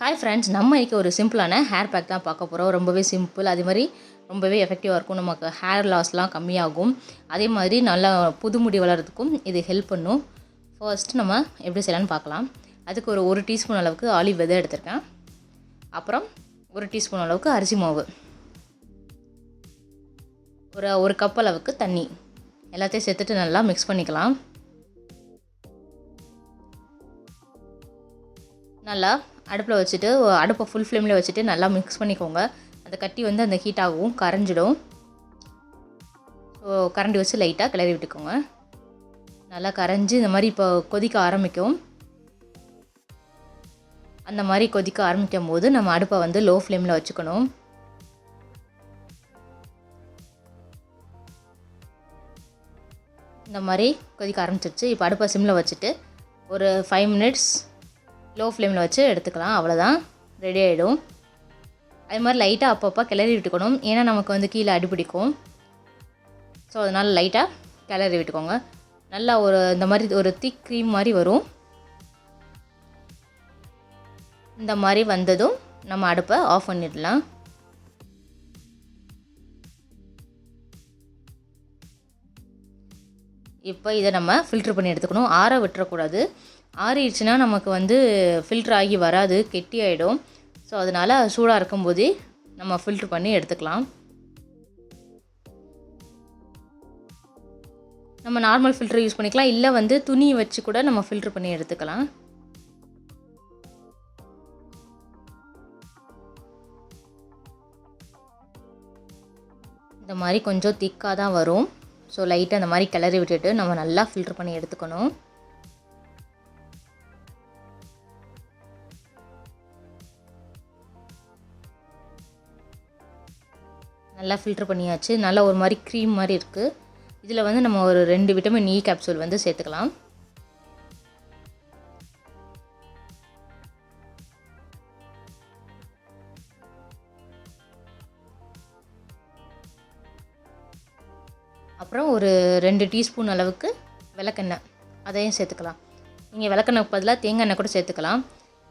Hi friends நம்ம இன்றைக்கி ஒரு சிம்பிளான ஹேர் பேக் தான் பார்க்க போகிறோம் ரொம்பவே சிம்பிள் அதே மாதிரி ரொம்பவே எஃபெக்டிவாக இருக்கும். நமக்கு ஹேர் லாஸ்லாம் கம்மியாகும். அதே மாதிரி நல்லா புது முடி வளர்கிறதுக்கும் இது ஹெல்ப் பண்ணும். ஃபர்ஸ்ட் நம்ம எப்படி செய்யலாம்னு பார்க்கலாம். அதுக்கு ஒரு ஒரு டீஸ்பூன் அளவுக்கு ஆலிவ் விதை எடுத்திருக்கேன். அப்புறம் ஒரு டீஸ்பூன் அளவுக்கு அரிசி மாவு. ஒரு ஒரு கப் அளவுக்கு தண்ணி. எல்லாத்தையும் சேர்த்துட்டு நல்லா மிக்ஸ் பண்ணிக்கலாம். நல்லா அடுப்பில் வச்சுட்டு அடுப்பை ஃபுல் ஃப்ளேமில் வச்சுட்டு நல்லா மிக்ஸ் பண்ணிக்கோங்க. அந்த கட்டி வந்து அந்த ஹீட் ஆகும் கரைஞ்சிடும். ஸோ கரண்டி வச்சு லைட்டாக கிளறி விட்டுக்கோங்க. நல்லா கரைஞ்சி இந்த மாதிரி இப்போ கொதிக்க ஆரம்பிக்கும். அந்த மாதிரி கொதிக்க ஆரம்பிக்கும் போது நம்ம அடுப்பை வந்து லோ ஃப்ளேமில் வச்சுக்கணும். இந்த மாதிரி கொதிக்க ஆரம்பிச்சிருச்சு. இப்போ அடுப்பை சிம்மில் வச்சுட்டு ஒரு ஃபைவ் மினிட்ஸ் லோ ஃப்ளேமில் வச்சு எடுத்துக்கலாம். அவ்வளோதான் ரெடி ஆகிடும் அது மாதிரி லைட்டாக அப்பப்போ கிளறி விட்டுக்கணும். ஏன்னா நமக்கு வந்து கீழே அடிப்பிடிக்கும் ஸோ அதனால் லைட்டாக கிளறி விட்டுக்கோங்க. நல்லா ஒரு இந்த மாதிரி ஒரு திக் க்ரீம் மாதிரி வரும். இந்த மாதிரி வந்ததும் நம்ம அடுப்பை ஆஃப் பண்ணிடலாம். இப்போ இதை நம்ம ஃபில்ட்ரு பண்ணி எடுத்துக்கணும். ஆற விட்டுறக்கூடாது. ஆறிடுச்சுன்னா நமக்கு வந்து ஃபில்ட்ரு ஆகி வராது கெட்டி ஆகிடும் ஸோ அதனால் சூடாக இருக்கும்போதே நம்ம ஃபில்ட்ரு பண்ணி எடுத்துக்கலாம். நம்ம நார்மல் ஃபில்ட்ரு யூஸ் பண்ணிக்கலாம். இல்லை வந்து துணி வச்சு கூட நம்ம ஃபில்ட்ரு பண்ணி எடுத்துக்கலாம். இந்த மாதிரி கொஞ்சம் திக்காக தான் வரும். ஸோ லைட்டாக அந்த மாதிரி கிளறி விட்டுட்டு நம்ம நல்லா ஃபில்ட்ரு பண்ணி எடுத்துக்கணும். நல்லா ஃபில்ட்ரு பண்ணியாச்சு. நல்லா ஒரு மாதிரி க்ரீம் மாதிரி இருக்குது இதில் வந்து நம்ம ஒரு ரெண்டு விட்டமின் இ கேப்சூல் வந்து சேர்த்துக்கலாம். அப்புறம் ஒரு ரெண்டு டீஸ்பூன் அளவுக்கு விளக்கெண்ணெய். அதையும் சேர்த்துக்கலாம். நீங்கள் விளக்கெண்ணெய் பதிலாக தேங்காய் எண்ணெய் கூட சேர்த்துக்கலாம்.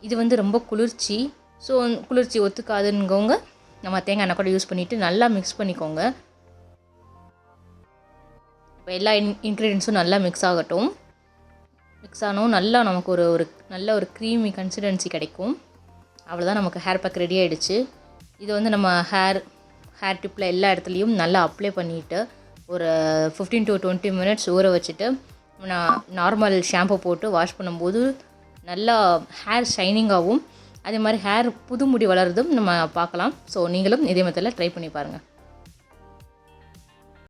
இது வந்து ரொம்ப குளிர்ச்சி. ஸோ குளிர்ச்சி ஒத்துக்காதுங்கவங்க நம்ம தேங்காய் எண்ணெய் கூட யூஸ் பண்ணிவிட்டு நல்லா மிக்ஸ் பண்ணிக்கோங்க. இப்போ எல்லா இன் இன்க்ரீடியன்ஸும் நல்லா மிக்ஸ் ஆகட்டும். மிக்ஸ் ஆனவும் நல்லா நமக்கு ஒரு ஒரு நல்ல ஒரு க்ரீமி கன்சிஸ்டன்சி கிடைக்கும். அவ்வளோதான் நமக்கு ஹேர் பேக் ரெடி ஆகிடுச்சு இது வந்து நம்ம ஹேர் ஹேர் டிப்பில் எல்லா இடத்துலையும் நல்லா அப்ளை பண்ணிவிட்டு ஒரு ஃபிஃப்டீன் டு டுவெண்ட்டி மினிட்ஸ் ஊற வச்சுட்டு நான் நார்மல் ஷாம்பு போட்டு வாஷ் பண்ணும்போது நல்லா ஹேர் ஷைனிங்காகவும் அதே மாதிரி ஹேர் புது முடி வளர்றதும் நம்ம பார்க்கலாம். ஸோ நீங்களும் இதே மெத்தடில் ட்ரை பண்ணி பாருங்கள்